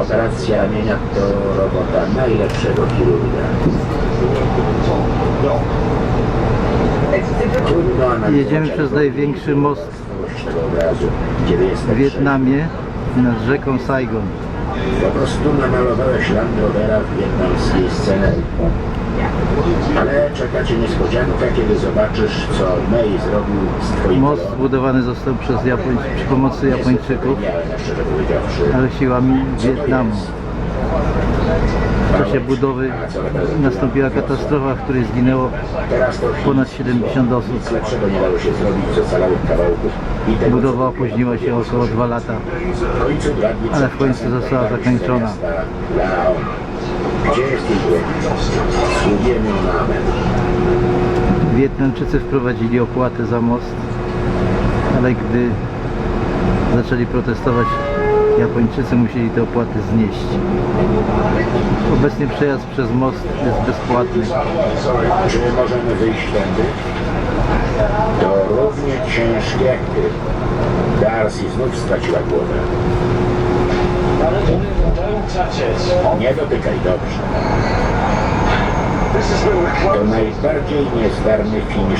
Operacja ramienia to robota najlepszego chirurga. Jedziemy przez największy most w Wietnamie nad rzeką Saigon. Po prostu namalowałeś Land Rovera w wietnamskiej scenerii. Ale czeka Cię niespodzianka, kiedy zobaczysz, co May zrobił z Twoim Most zbudowany został przez Japoń... przy pomocy Japończyków, Zapomniałem, szczerze powiedziawszy. ale siłami Wietnamu. W czasie budowy nastąpiła katastrofa, w której zginęło Teraz to Chiny. ponad 70 osób. Nic lepszego nie dało się zrobić z ocalałych kawałków. I tego, Budowa opóźniła się około 2 lata. W końcu ale w końcu została zakończona. Laon. Gdzie jest jej? Wietnamczycy wprowadzili opłatę za most, ale gdy zaczęli protestować Japończycy musieli te opłaty znieść. Obecnie przejazd przez most jest bezpłatny. Czy możemy wyjść tędy? To równie ciężkie jak ty. Darcy znów straciła głowę. Nie dotykaj dobrze. Это наиболее несдарный финиш.